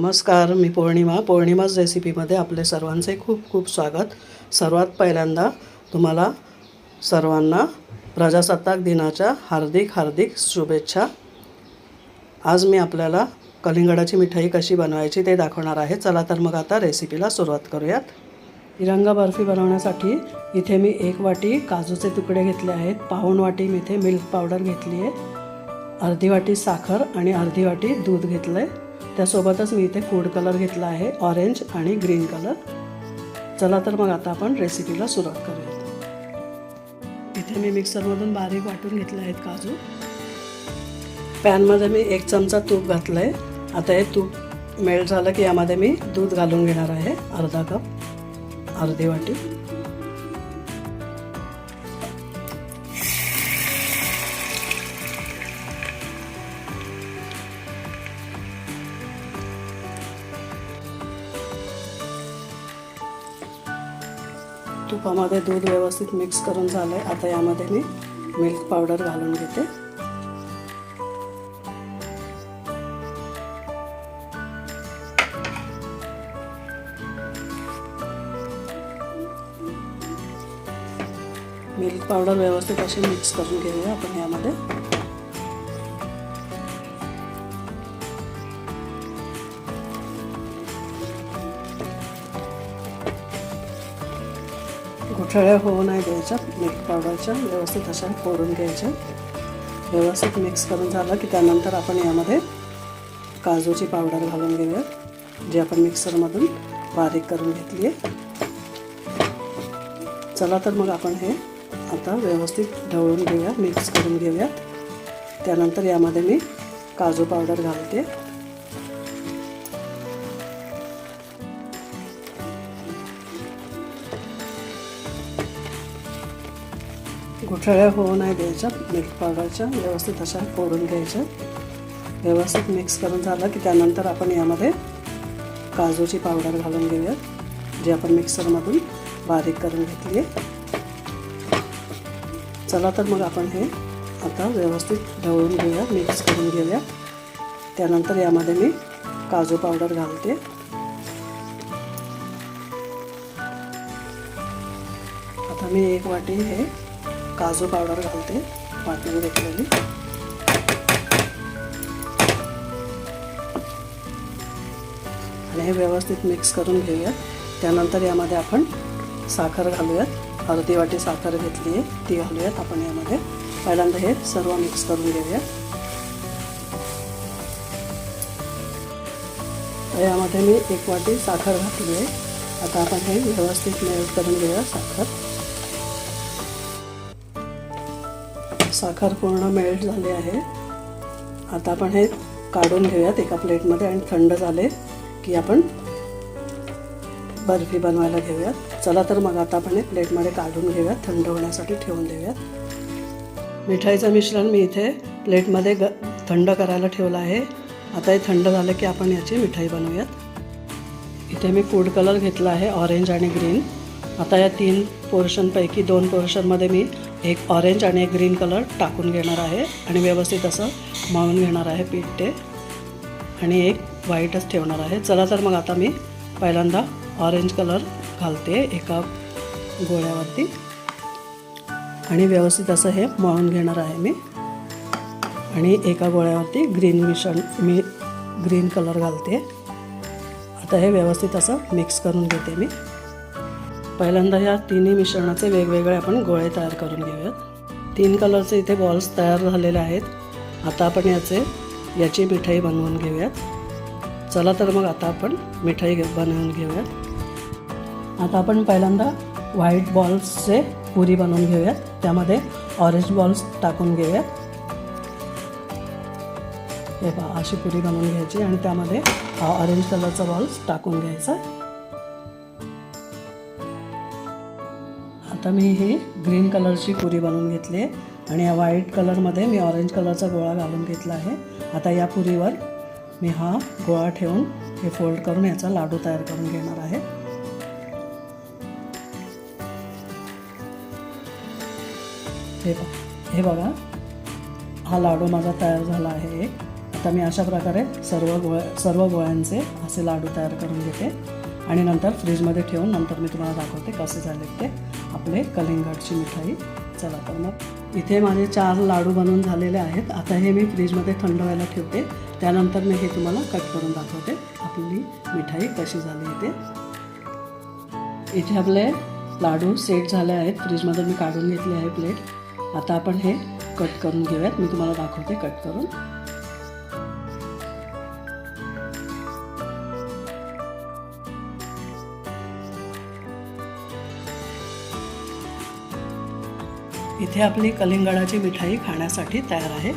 नमस्कार मी पौर्णिमा. पौर्णिमाच रेसिपीमध्ये आपले सर्वांचे खूप खूप स्वागत. सर्वात पहिल्यांदा तुम्हाला सर्वांना प्रजासत्ताक दिनाच्या हार्दिक हार्दिक शुभेच्छा. आज मी आपल्याला कलिंगडाची मिठाई कशी बनवायची ते दाखवणार आहे. चला तर मग आता रेसिपीला सुरुवात करूयात. तिरंगा बर्फी बनवण्यासाठी इथे मी एक वाटी काजूचे तुकडे घेतले आहेत. पाऊण वाटी मी इथे मिल्क पावडर घेतली आहे. अर्धी वाटी साखर आणि अर्धी वाटी दूध घेतलं आहे त्यासोबतच मी इथे फूड कलर घेतला आहे ऑरेंज आणि ग्रीन कलर चला तर मग आता आपण रेसिपीला सुरुवात करूयात. इथे मी मिक्सरमधून बारीक वाटून घेतले आहेत काजू. पॅनमध्ये मी एक चमचा तूप घातलं आहे आता हे तूप मेल्ट झालं की यामध्ये मी दूध घालून घेणार आहे अर्धा कप अर्धी वाटी. तुपामध्ये दूध व्यवस्थित मिक्स करून झालं आहे आता यामध्ये मी मिल्क पावडर घालून घेते. मिल्क पावडर व्यवस्थित अशी मिक्स करून घेऊया आपण यामध्ये. ठळ्या होऊ नाही द्यायच्या. मिल्क पावडरच्या. व्यवस्थित अशा फोडून घ्यायच्या. व्यवस्थित मिक्स करून झालं की त्यानंतर आपण यामध्ये काजूची पावडर घालून घेऊया जी आपण मिक्सरमधून बारीक करून घेतली आहे. चला तर मग आपण हे आता व्यवस्थित ढवळून घेऊया मिक्स करून घेऊया. त्यानंतर यामध्ये मी काजू पावडर घालते. गुठळ्या होऊ नाही द्यायच्या मिल्क पावडरच्या व्यवस्थित अशा फोडून घ्यायच्या व्यवस्थित मिक्स करून झालं की त्यानंतर आपण यामध्ये काजूची पावडर घालून घेऊया जी आपण मिक्सरमधून बारीक करून घेतली आहे. चला तर मग आपण हे आता व्यवस्थित ढवळून घेऊया मिक्स करून घेऊया. त्यानंतर यामध्ये मी काजू पावडर घालते. आता मी एक वाटी हे काजू पावडर घालते. वाटीवर घेतलेली. आणि हे व्यवस्थित मिक्स करून घेऊयात त्यानंतर यामध्ये आपण साखर घालूयात. अर्धी वाटी साखर घेतली आहे. ती घालूयात. आपण यामध्ये. पहिल्यांदा हे सर्व मिक्स करून घेऊयात यामध्ये मी एक वाटी साखर घातली आहे. आता आपण हे व्यवस्थित मेल्ट करून घेऊया साखर. साखर पूर्ण मेल्ट झाली आहे. आता आपण हे काढून घेऊयात एका प्लेटमध्ये आणि थंड झाले की आपण बर्फी बनवायला घेऊयात. चला तर मग आता आपण हे प्लेटमध्ये काढून घेऊयात थंड होण्यासाठी ठेवून देऊयात. मिठाईचं मिश्रण मी इथे प्लेटमध्ये ग थंड करायला ठेवलं आहे. आता हे थंड झालं की आपण याची मिठाई बनवूयात. इथे मी फूड कलर घेतला आहे ऑरेंज आणि ग्रीन आता या तीन पोर्शनपैकी दोन पोर्शनमध्ये मी एक ऑरेंज आणि एक ग्रीन कलर टाकून घेणार आहे. आणि व्यवस्थित असं मळून घेणार आहे पीठ ते आणि एक व्हाईटच ठेवणार आहे. चला तर मग आता मी पहिल्यांदा ऑरेंज कलर घालते एका गोळ्यावरती. आणि व्यवस्थित असं हे मळून घेणार आहे मी. आणि एका गोळ्यावरती ग्रीन मिश्रण मी ग्रीन कलर घालते. आता हे व्यवस्थित असं मिक्स करून घेते मी. पहिल्यांदा ह्या तिन्ही मिश्रणाचे वेगवेगळे आपण गोळे तयार करून घेऊयात. तीन कलरचे इथे बॉल्स तयार झालेले आहेत. आता आपण याचे याची मिठाई बनवून घेऊयात. चला तर मग आता आपण मिठाई घे बनवून घेऊयात. आता आपण पहिल्यांदा व्हाईट बॉल्सचे पुरी बनवून घेऊयात. त्यामध्ये ऑरेंज बॉल्स टाकून घेऊयात. हे पहा अशी पुरी बनवून घ्यायची आणि त्यामध्ये ऑरेंज कलरचा बॉल्स टाकून घ्यायचा. आता मी ही ग्रीन कलरची पुरी बनवून घेतली आहे आणि या व्हाईट कलरमध्ये मी ऑरेंज कलरचा गोळा घालून घेतला आहे. आता या पुरीवर मी हा गोळा ठेवून हे फोल्ड करून याचा लाडू तयार करून घेणार आहे. हे बघा हे बघा हा लाडू माझा तयार झाला आहे आता मी अशा प्रकारे सर्व गोळ्या सर्व गोळ्यांचे असे लाडू तयार करून घेते. आणि नंतर फ्रीजमध्ये ठेवून नंतर मी तुम्हाला दाखवते कसे झाले ते. आपले कलिंगडची मिठाई. चला तर मग इथे माझे चार लाडू बनवून झालेले आहेत. आता हे मी फ्रीजमध्ये थंड व्हायला ठेवते. त्यानंतर मी हे तुम्हाला कट करून दाखवते. आपली मिठाई कशी झाली इथे इथे आपले लाडू सेट झाले आहेत. फ्रीजमध्ये मी काढून घेतले आहे प्लेट आता आपण हे कट करून घेऊयात. मी तुम्हाला दाखवते कट करून. इथे आपली कलिंगडाची मिठाई खाण्यासाठी तयार आहे.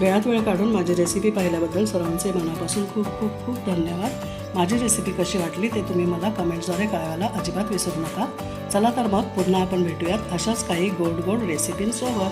वेळात वेळ काढून माझी रेसिपी पाहिल्याबद्दल सर्वांचे मनापासून खूप खूप खूप धन्यवाद. माझी रेसिपी कशी वाटली ते तुम्ही मला कमेंट्सद्वारे कळवायला अजिबात विसरू नका. चला तर मग पुन्हा आपण भेटूयात अशाच काही गोड गोड रेसिपींसोबत